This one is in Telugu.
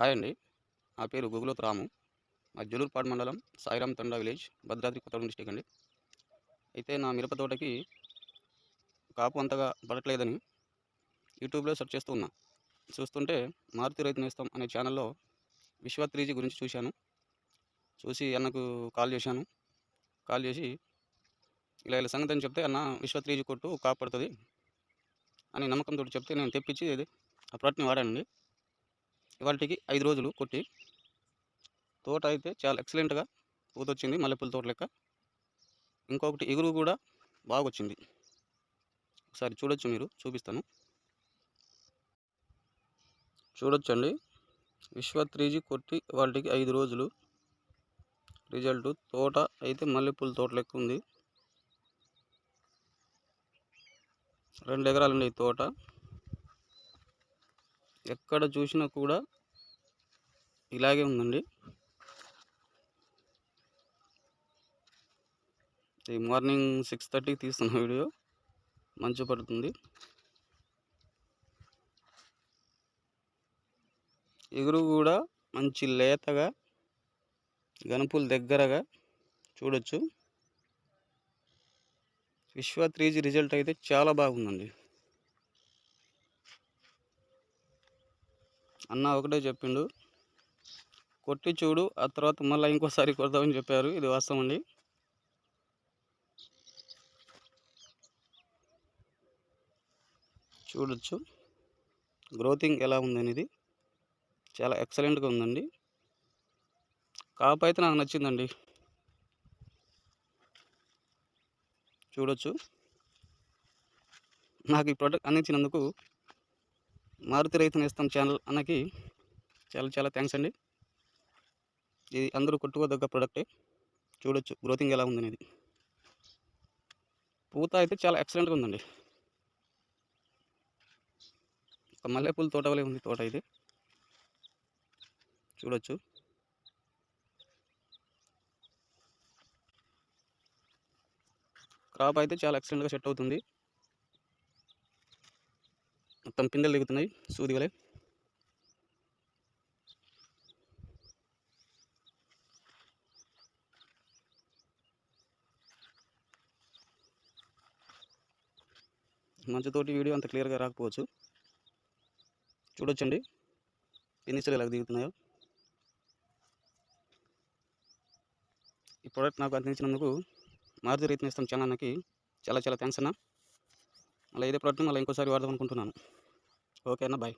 హాయ్ అండి. నా పేరు గుగులోత్ రాము. మా జులూరుపాడు మండలం సాయిరామ్ తండా విలేజ్ భద్రాద్రి కొత్తగూడెం డిస్టిక్ అండి. అయితే నా మిరప తోటకి కాపు అంతగా పడట్లేదని యూట్యూబ్లో సెర్చ్ చేస్తూ ఉన్నా. చూస్తుంటే మారుతి రైతు నేస్తం అనే ఛానల్లో విశ్వ త్రీజీ గురించి చూశాను. చూసి అన్నకు కాల్ చేశాను. కాల్ చేసి ఇలా ఇలా సంగతి అని చెప్తే అన్న విశ్వ త్రీజీ కొట్టు కాపు పడుతుంది అని నమ్మకంతో చెప్తే నేను తెప్పించి ఇది ఆ ప్రోడక్ట్ని వాడానండి. ఇవాళకి ఐదు రోజులు కొట్టి తోట అయితే చాలా ఎక్సలెంట్గా పూత వచ్చింది మల్లెపూల తోట లెక్క. ఇంకొకటి ఎగురు కూడా బాగా వచ్చింది ఒకసారి చూడొచ్చు మీరు చూపిస్తాను. చూడొచ్చండి. విశ్వ త్రీజీ కొట్టి వాటికి ఐదు రోజులు. రిజల్ట్ తోట అయితే మల్లెపూల తోట లెక్క ఉంది. రెండు ఎకరాలండి ఈ తోట. ఎక్కడ చూసినా కూడా ఇలాగే ఉందండి. ఈ మార్నింగ్ సిక్స్ థర్టీకి తీస్తున్న వీడియో. మంచు పడుతుంది. ఎగురు కూడా మంచి లేతగా గనుపులు దగ్గరగా చూడొచ్చు. విశ్వ త్రీజీ రిజల్ట్ అయితే చాలా బాగుందండి. అన్న ఒకటే చెప్పిండు. కొట్టి చూడు ఆ తర్వాత మళ్ళీ ఇంకోసారి కొడదామని చెప్పారు. ఇది వాస్తవం అండి. చూడొచ్చు. గ్రోతింగ్ ఎలా ఉందనేది. చాలా ఎక్సలెంట్గా ఉందండి. కాపు అయితే నాకు నచ్చిందండి. చూడొచ్చు. నాకు ఈ ప్రోడక్ట్ అందించినందుకు మారుతి రైతు నేస్తం ఛానల్ అన్నకి చాలా చాలా థ్యాంక్స్ అండి. ఇది అందరూ కొట్టుకోదగ్గ ప్రోడక్టే. చూడొచ్చు గ్రోతింగ్ ఎలా ఉందనేది. పూత అయితే చాలా ఎక్సలెంట్గా ఉందండి. ఒక మల్లెపూల తోట వలె ఉంది తోట ఇది. చూడొచ్చు. క్రాప్ అయితే చాలా ఎక్సలెంట్గా సెట్ అవుతుంది. మొత్తం పిందెలు దిగుతున్నాయి. సూది వలె. మంచుతోటి వీడియో అంత క్లియర్గా రాకపోవచ్చు. చూడొచ్చండి. పిన్నిసలు ఎలా దిగుతున్నాయో. ఈ ప్రోడక్ట్ నాకు అందించినందుకు మారుతి రైతు నేస్తం ఛానల్కి చాలా చాలా థ్యాంక్స్ అన్న. మళ్ళీ ఇదే ప్రోడక్ట్ని మళ్ళీ ఇంకోసారి వాడదాం అనుకుంటున్నాను. ಓಕೆನಾ ಬಾಯ್